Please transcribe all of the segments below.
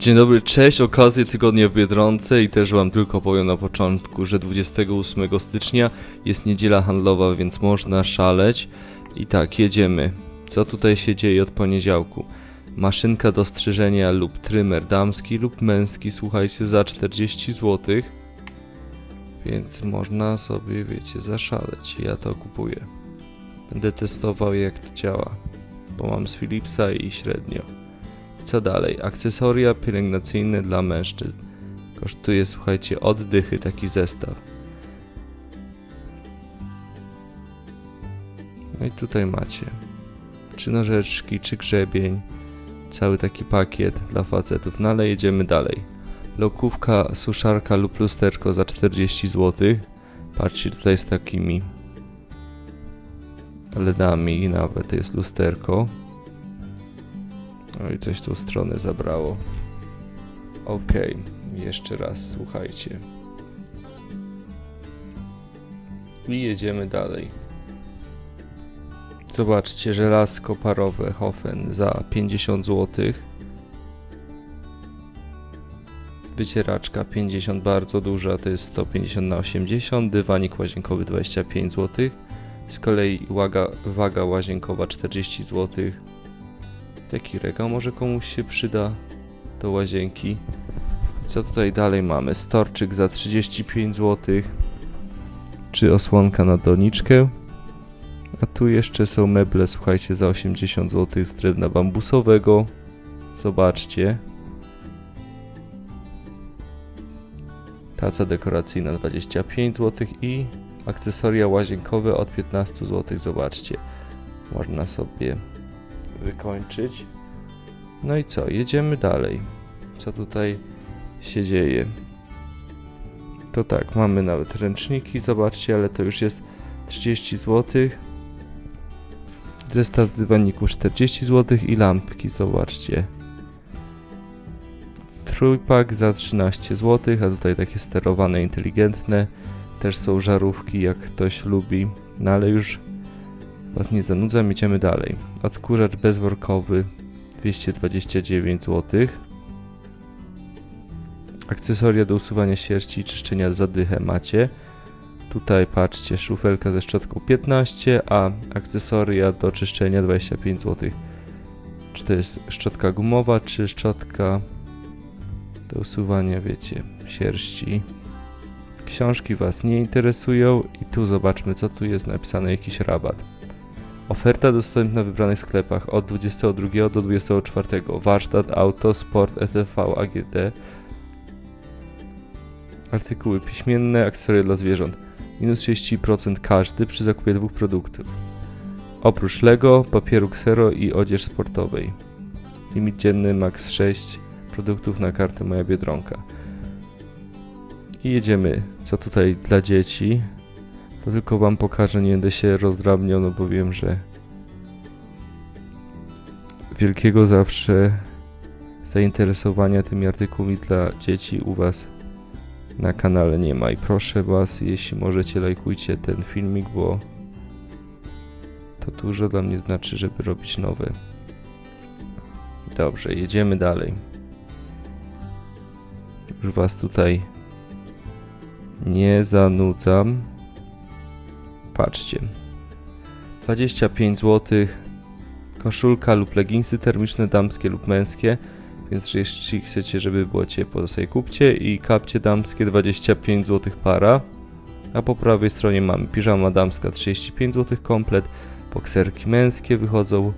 Dzień dobry, cześć, okazję tygodnia w Biedronce i też wam tylko powiem na początku, że 28 stycznia jest niedziela handlowa, więc można szaleć. I tak, jedziemy. Co tutaj się dzieje od poniedziałku? Maszynka do strzyżenia lub trymer damski lub męski, słuchajcie, za 40 zł. Więc można sobie, wiecie, zaszaleć. Ja to kupuję. Będę testował jak to działa, bo mam z Philipsa i średnio. Co dalej? Akcesoria pielęgnacyjne dla mężczyzn. Kosztuje, słuchajcie, oddychy taki zestaw. No i tutaj macie. Czy nożeczki, czy grzebień. Cały taki pakiet dla facetów. No ale jedziemy dalej. Lokówka, suszarka lub lusterko za 40 zł. Patrzcie tutaj z takimi LEDami nawet jest lusterko. Oj, coś tu stronę zabrało. Okej, jeszcze raz, słuchajcie. I jedziemy dalej. Zobaczcie, żelazko parowe Hofen za 50 zł. Wycieraczka 50 bardzo duża, to jest 150 na 80. Dywanik łazienkowy 25 zł. Z kolei waga, waga łazienkowa 40 zł. Taki regał może komuś się przyda do łazienki. Co tutaj dalej mamy? Storczyk za 35 zł. Czy osłonka na doniczkę. A tu jeszcze są meble, słuchajcie, za 80 zł z drewna bambusowego. Zobaczcie. Taca dekoracyjna 25 zł i akcesoria łazienkowe od 15 zł. Zobaczcie. Można sobie wykończyć. No i co? Jedziemy dalej. Co tutaj się dzieje? To tak, mamy nawet ręczniki, zobaczcie, ale to już jest 30 zł. Zestaw dywaników 40 zł i lampki, zobaczcie. Trójpak za 13 zł, a tutaj takie sterowane, inteligentne. Też są żarówki, jak ktoś lubi. No ale już Was nie zanudzam, idziemy dalej. Odkurzacz bezworkowy 229 zł. Akcesoria do usuwania sierści i czyszczenia zadychę macie. Tutaj patrzcie, szufelka ze szczotką 15, a akcesoria do czyszczenia 25 zł. Czy to jest szczotka gumowa, czy szczotka do usuwania, wiecie, sierści. Książki Was nie interesują i tu zobaczmy, co tu jest napisane, jakiś rabat. Oferta dostępna w wybranych sklepach od 22 do 24. Warsztat, auto, sport, ETV, AGD. Artykuły piśmienne, akcesoria dla zwierząt. Minus 30% każdy przy zakupie dwóch produktów. Oprócz Lego, papieru Xero i odzież sportowej. Limit dzienny max 6 produktów na kartę Moja Biedronka. I jedziemy. Co tutaj dla dzieci? To tylko wam pokażę, nie będę się rozdrabniał, no bo wiem, że wielkiego zawsze zainteresowania tymi artykułami dla dzieci u was na kanale nie ma. I proszę was, jeśli możecie, lajkujcie ten filmik, bo to dużo dla mnie znaczy, żeby robić nowe. Dobrze, jedziemy dalej. Już was tutaj nie zanudzam. Patrzcie. 25 zł. Koszulka lub leginsy termiczne damskie lub męskie. Więc jeśli chcecie, żeby było ciepło, to sobie kupcie. I kapcie damskie 25 zł para. A po prawej stronie mamy piżama damska 35 zł komplet. Bokserki męskie wychodzą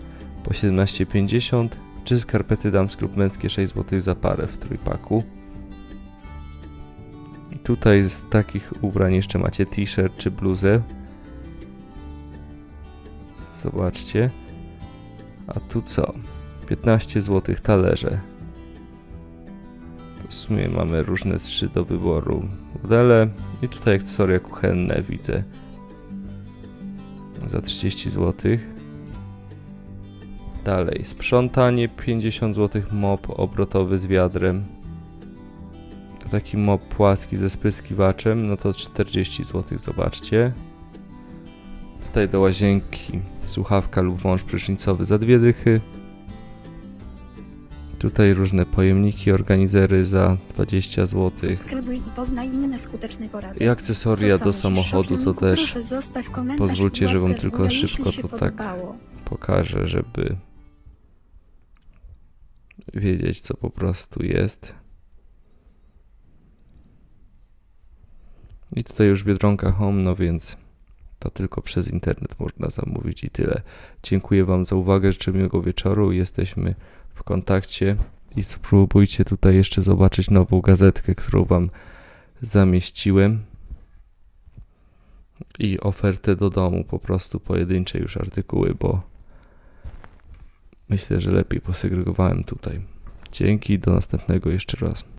po 17,50. Czy skarpety damskie lub męskie 6 zł za parę w trójpaku. I tutaj z takich ubrań jeszcze macie t-shirt czy bluzę. Zobaczcie. A tu co? 15 zł talerze. W sumie mamy różne trzy do wyboru modele. I tutaj akcesoria kuchenne widzę. Za 30 zł. Dalej, sprzątanie 50 zł mop obrotowy z wiadrem. Taki mop płaski ze spryskiwaczem, no to 40 zł, zobaczcie. Tutaj do łazienki słuchawka lub wąż prysznicowy za dwie dychy. Tutaj różne pojemniki, organizery za 20 zł. Subskrybuj i poznaj inne skuteczne porady. I akcesoria do samochodu to też pozwólcie, że wam tylko szybko to tak pokażę, żeby wiedzieć, co po prostu jest. I tutaj już Biedronka Home, no więc to tylko przez internet można zamówić i tyle. Dziękuję Wam za uwagę, życzę miłego wieczoru. Jesteśmy w kontakcie i spróbujcie tutaj jeszcze zobaczyć nową gazetkę, którą Wam zamieściłem. I ofertę do domu, po prostu pojedyncze już artykuły, bo myślę, że lepiej posegregowałem tutaj. Dzięki, do następnego jeszcze raz.